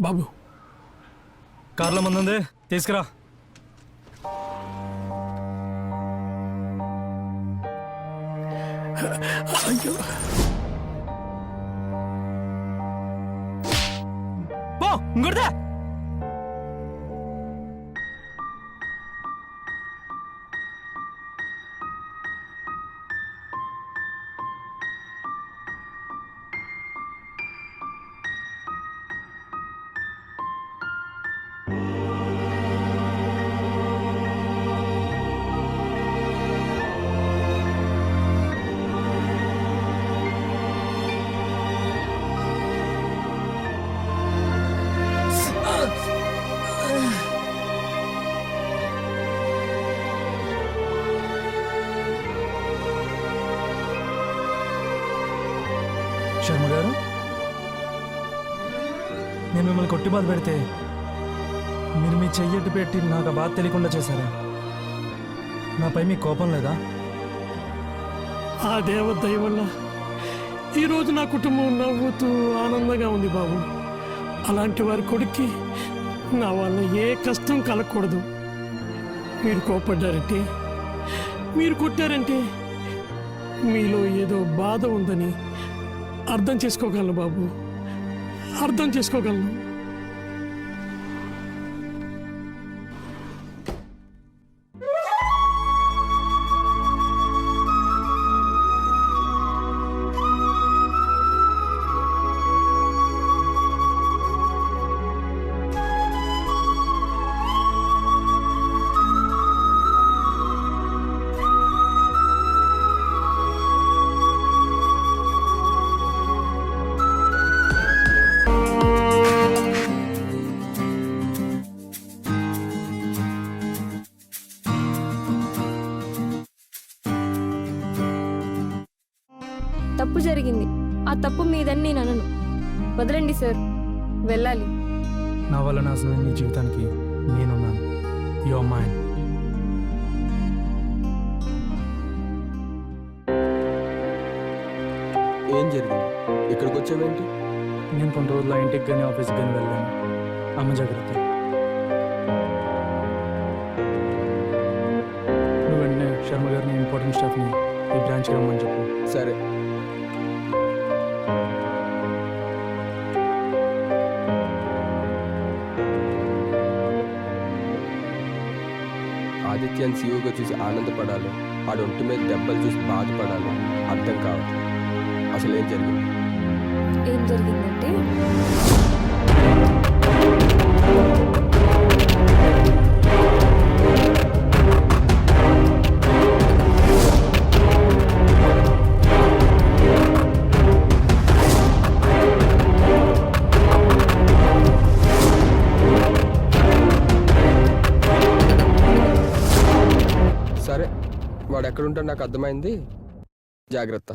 బాబు. కార్లో ముందుంది. తీసుకురా. అయ్యో. పో శర్మ గారు? నేను మిమ్మల్ని కొట్టి బాధ పెడితే మీరు మీ చెయ్యట్టు పెట్టి నాకు ఆ బాధ తెలియకుండా చేశారా? నాపై మీకు కోపం లేదా? ఆ దేవదయ వల్ల ఈరోజు నా కుటుంబం నవ్వుతూ ఆనందంగా ఉంది బాబు. అలాంటి వారి కొడుక్కి నా వల్ల ఏ కష్టం కలగకూడదు. మీరు కోపడ్డారంటే మీరు కొట్టారంటే మీలో ఏదో బాధ ఉందని అర్థం చేసుకోగలను బాబు. అర్థం చేసుకోగలను. తప్పు జరిగింది. ఆ తప్పు మీదని నేను అనను. వదలండి సార్. వెళ్ళాలి. నా వల్ల నాశనమైన నీ జీవితానికి నేనున్నాను. యో మైండ్ ఏం జరిగింది? ఇక్కడికి వచ్చావేంటి? నేను కొన్ని రోజులు ఇంటికి కానీ ఆఫీస్కి కానీ వెళ్ళాను. అమ్మ జాగ్రత్త. నువ్వు వెంటనే శర్మ గారిని ఇంపార్టెంట్ స్టాఫ్ని ఈ బ్రాంచ్కి రమ్మని చెప్పు. సరే. ఆదిత్యాన్ని సీఈఓగా చూసి ఆనందపడాలో. వాడు ఒంటి మీద దెబ్బలు చూసి బాధపడాలో. అర్థం కావట్లేదు అసలు ఏం జరిగింది? ఏం జరిగిందంటే సరే వాడు ఎక్కడుంటాడు నాకు అర్థమైంది. జాగ్రత్త.